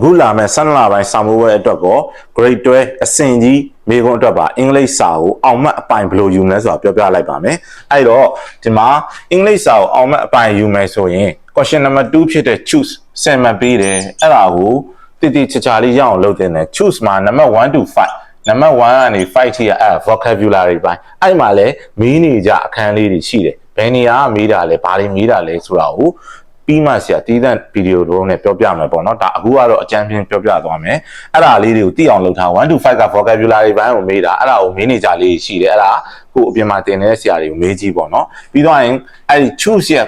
အခုလာမဲ့12လပိုင်းစာမိုးဝဲအတွက်ကော grade 12အဆင့်ကြီးမိကုန်းအတွက်ပါအင်္ဂလိပ်စာကိုအောင်မှတ်အပိုင်ဘယ်လိုယူမလဲဆိုတာပြောပြလိုက်ပါမယ်အဲ့တော့ဒီမှာအင်္ဂလိပ်စာကိုအောင်မှတ်အပိုင်ယူမယ်ဆိုရင် question number 2ဖြစ်တဲ့ choose ဆင်မပေးတယ်အဲ့ဒါကိုတိတိကျကျလေးရအောင်လုပ်တင်တယ် choose မှာ number 1 to 5နံပါတ်1ကနေ5ထိကအဲ့ vocabulary ပိုင်းအဲ့မှာလဲမီးနေကြအခန်းလေးတွေရှိတယ်ဘယ်နေရာကမီးတာလဲဘာတွေမီးတာလဲဆိုတာကို ပြီးမှဆရာတီးတဲ့ဗီဒီယိုတို့နဲ့ပြောပြမယ်ပေါ့နော်ဒါအခုကတော့အကြမ်းဖျင်းပြောပြသွားမယ်အဲ့ဒါလေးတွေကိုသိအောင်လုပ်ထား1 to 5က vocabulary ဘိုင်းကိုမေးတာအဲ့ဒါကိုမေးနေကြလေးရှိတယ်အဲ့ဒါကိုအပြင်မှာတင်နေတဲ့ဆရာတွေကိုမေးကြည့်ပေါ့နော်ပြီးတော့ရင်အဲ့ဒီ choose ရ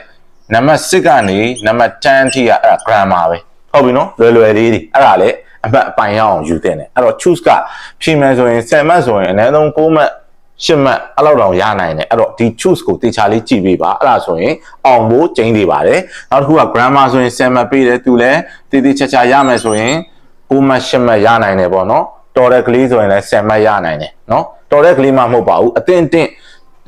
နံပါတ်6ကနေနံပါတ်10ထိကအဲ့ဒါ grammar ပဲဟုတ်ပြီနော်လွယ်လွယ်လေးတွေအဲ့ဒါလည်းအမှတ်အပိုင်ရအောင်ယူတင်တယ်အဲ့တော့ choose ကဖြေမယ်ဆိုရင်10မှတ်ဆိုရင်အနည်းဆုံး9မှတ် ရှစ်မှတ်အဲ့လောက်တော့ရနိုင်တယ်အဲ့တော့ဒီ choose ကိုတေချာလေးကြည့်ပေးပါအဲ့ဒါဆိုရင်အောင်ဖို့ကျင်းနေပါတယ်နောက်တစ်ခုက grammar ဆိုရင်10မှတ်ပေးတယ်သူလည်းတည်တည်ချာချာရမယ်ဆိုရင်9မှတ်10မှတ်ရနိုင်တယ်ပေါ့နော်တော်တဲ့ကလေးဆိုရင်လည်း10မှတ်ရနိုင်တယ်နော်တော်တဲ့ကလေးမှမဟုတ်ပါဘူးအတင်းတင်း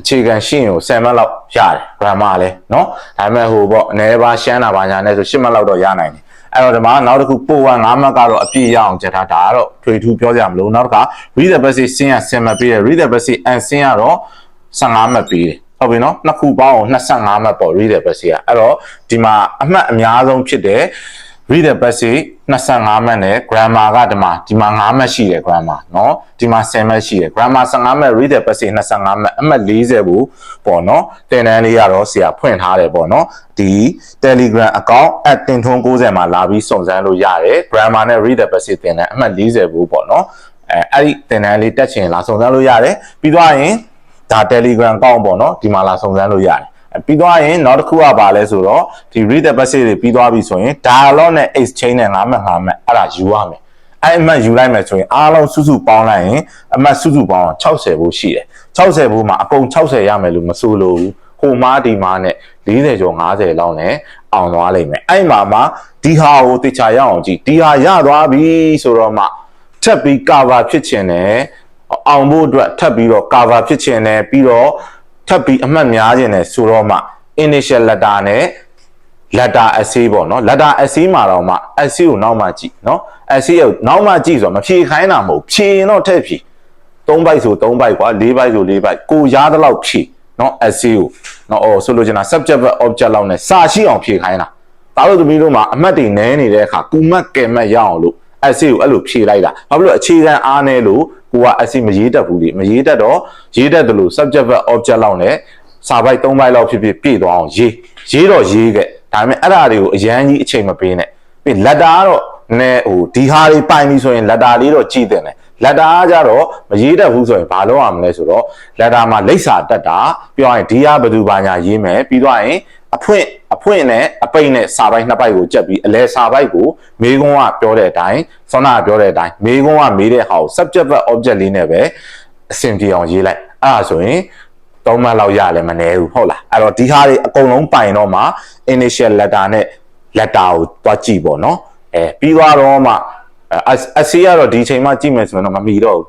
အခြေခံရှင်းကို10မှတ်လောက်ရတယ် grammar လည်းနော်ဒါပေမဲ့ဟိုပေါ့အနေပါရှမ်းတာပါညာနဲ့ဆို10မှတ်လောက်တော့ရနိုင်တယ် အဲ့တော့ဒီမှာနောက်တစ်ခုပို့ဝ9မှတ်ကတော့အပြည့်ရအောင်ချက်ထားဒါကတော့ထွေထူးပြောကြမလို့နောက်တစ်ခါ read the passage စင်းရ10မှတ်ပေးတယ် read the passage and စင်းရတော့15မှတ်ပေးတယ်ဟုတ်ပြီနော်နှစ်ခုပေါင်း25မှတ်ပေါ့ read the passage ကအဲ့တော့ဒီမှာအမှတ်အများဆုံးဖြစ်တဲ့ read the passage 25မှတ်နဲ့ grammar ကဒီမှာဒီမှာ5မှတ်ရှိတယ် grammar เนาะဒီမှာ10မှတ်ရှိတယ် grammar 15မှတ် read the passage 25မှတ်အမှတ်40ဘူးပေါ့เนาะသင်တန်းလေးကတော့ဆရာဖွင့်ထားတယ်ပေါ့เนาะဒီ Telegram account @tin thon 90မှာလာပြီးစုံစမ်းလို့ရတယ် grammar နဲ့ read the passage သင်တန်းအမှတ်40ဘူးပေါ့เนาะအဲအဲ့ဒီသင်တန်းလေးတက်ချင်လာစုံစမ်းလို့ရတယ်ပြီးသွားရင်ဒါ Telegram account ပေါ့เนาะဒီမှာလာစုံစမ်းလို့ရတယ် ပြီးသွားရင်နောက်တစ်ခုကပါလဲဆိုတော့ဒီ read the passage တွေပြီးသွားပြီဆိုရင် dialogue နဲ့ exchange နဲ့ငါးမှတ်ငါးမှတ်အဲ့ဒါယူရမယ်အဲ့အမှတ်ယူလိုက်မယ်ဆိုရင်အားလုံးစုစုပေါင်းလိုက်ရင်အမှတ်စုစုပေါင်း60ဘူးရှိတယ်60ဘူးမှာအကုန်60ရမယ်လို့မဆိုလို့ဘူးဟိုမားဒီမားနဲ့40ကျော်50လောက်နဲ့အောင်သွားလိမ့်မယ်အဲ့မှာမှာဒီဟာကိုတေချာရအောင်ကြည့်ဒီဟာရသွားပြီဆိုတော့မှထပ်ပြီး cover ဖြစ်ခြင်းနဲ့အောင်ဖို့အတွက်ထပ်ပြီးတော့ cover ဖြစ်ခြင်းနဲ့ပြီးတော့ ထပ်ပြီးအမှတ်များခြင်းနဲ့ဆိုတော့မှ initial letter နဲ့ letter essay ပေါ့နော် letter essay မှာတော့မှ essay ကိုနောက်မှကြည့်နော် essay ကိုနောက်မှကြည့်ဆိုတော့မဖြေခိုင်းတာမဟုတ်ဖြေရင်တော့ထည့်ဖြေ3ဘိုက်ဆို3ဘိုက်ကွာ4ဘိုက်ဆို4ဘိုက်ကိုရားတဲ့လောက်ဖြေနော် essay ကိုနော်အော်ဆိုလိုချင်တာ subject verb object လောက်နဲ့စာရှိအောင်ဖြေခိုင်းတာဒါလို့သမီးတို့မှာအမှတ်တွေနည်းနေတဲ့အခါကူမတ်ကဲမတ်ရအောင်လို့ essay ကိုအဲ့လိုဖြေလိုက်တာဘာဖြစ်လို့အခြေခံအားနည်းလို့ကိုက essay မရေးတတ်ဘူးလေမရေးတတ်တော့ရေးတတ်တယ်လို့ subject verb object လောက်နဲ့စာပိုက်3ပိုက်လောက်ဖြစ်ဖြစ်ပြည့်သွားအောင်ရေးရေးတော့ရေးခဲ့ဒါပေမဲ့အဲ့ဒါတွေကိုအရန်ကြီးအချိန်မပေးနဲ့ပြီးလက်တာကတော့နဲဟိုဒီဟာတွေပိုင်ပြီဆိုရင်လက်တာလေးတော့ကြည့်တယ်နဲ့လက်တာကကြတော့မရေးတတ်ဘူးဆိုရင်ဘာလုပ်ရမလဲဆိုတော့လက်တာမှာလိပ်စာတက်တာပြောရရင်ဒီဟာဘယ်သူဘာညာရေးမယ်ပြီးတော့ရင်အ ဖွင့်အဖွင့်နဲ့အပိတ်နဲ့စာပိုက်နှစ်ပိုက်ကိုကြက်ပြီးအလဲစာပိုက်ကိုမေးခွန်းကပြောတဲ့အတိုင်းဆောနာကပြောတဲ့အတိုင်းမေးခွန်းကမေးတဲ့ဟာကို subject verb object လေးနဲ့ပဲအဆင်ပြေအောင်ရေးလိုက်အဲ့ဒါဆိုရင်သုံးမှတ်လောက်ရလဲမနေဘူးဟုတ်လားအဲ့တော့ဒီဟာတွေအကုန်လုံးပိုင်တော့မှ initial letter နဲ့ letter ကိုတွားကြည့်ပေါ့နော်အဲပြီးသွားတော့မှအစီကတော့ဒီချိန်မှကြည့်မယ်ဆိုရင်တော့မမီတော့ဘူး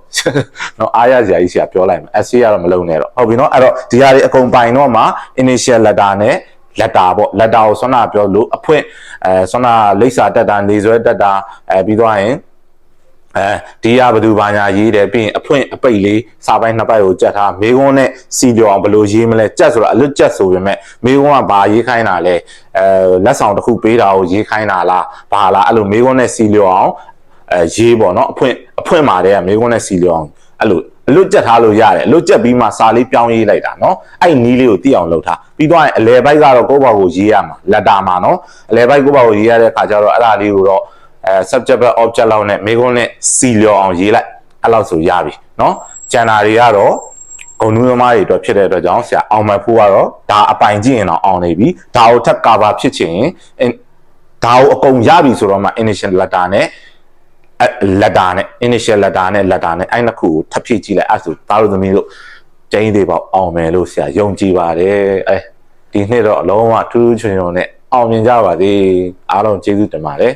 เนาะအားရစရာကြီးဆရာပြောလိုက်မယ်အစီကတော့မလုံနဲ့တော့ဟုတ်ပြီเนาะအဲ့တော့ဒီဟာတွေအကုန်ပိုင်တော့မှ initial letter နဲ့ letter ပေါ့ letter ကိုဆွမ်းနာပြောလို့အဖွင့်အဲဆွမ်းနာလိပ်စာတက်တာနေဆွဲတက်တာအဲပြီးသွားရင်အဲဒီရဘသူဘာညာရေးတယ်ပြီးရင်အဖွင့်အပိတ်လေးစာပိုင်းနှစ်ပိုက်ကိုကြက်ထားမေကွန်းနဲ့စီပြောအောင်ဘယ်လိုရေးမလဲကြက်ဆိုတာအလွတ်ကြက်ဆိုပေမဲ့မေကွန်းကဘာရေးခိုင်းတာလဲအဲလက်ဆောင်တစ်ခုပေးတာကိုရေးခိုင်းတာလားဘာလားအဲ့လိုမေကွန်းနဲ့စီလျော်အောင်အဲရေးပေါ့နော်အဖွင့်အဖွင့်มาတဲ့ကမေကွန်းနဲ့စီလျော်အောင်အဲ့လို အလွတ်ကျက်ထားလို့ရတယ်အလွတ်ကျက်ပြီးမှစာလေးပြောင်းရေးလိုက်တာနော်အဲ့နီးလေးကိုတိအောင်လုပ်ထားပြီးတော့အလဲပိုက်ကတော့ကိုယ့်ဘာကိုရေးရမှာလက်တာမှာနော်အလဲပိုက်ကိုယ့်ဘာကိုရေးရတဲ့ခါကျတော့အဲ့ဒါလေးကိုတော့အဲ subject object လောက်နဲ့မိကုန်းနဲ့စီလျော်အောင်ရေးလိုက်အဲ့လောက်ဆိုရပြီနော်ကျန်တာတွေကတော့ဂုံနူးသမားတွေအတွက်ဖြစ်တဲ့အတွက်ကြောင့်ဆရာအောင်မဖို့ကတော့ဒါအပိုင်ကြည့်ရင်တော့အောင်နေပြီဒါကိုထပ် cover ဖြစ်ချင်ဒါကိုအကုန်ရပြီဆိုတော့မှ initial letter နဲ့ letter နဲ့ initial letter နဲ့ letter နဲ့အဲ့နှစ်ခုကိုထပ်ဖြည့်ကြည့်လိုက်အဲ့ဆိုသားတို့သမီးတို့ကျင်းသေးပေါ့အောင်မယ်လို့ဆရာယုံကြည်ပါတယ်အဲဒီနှစ်တော့အလုံးဝထူးထူးချွန်ချွန်နဲ့အောင်မြင်ကြပါစေအားလုံးကျေးဇူးတင်ပါတယ်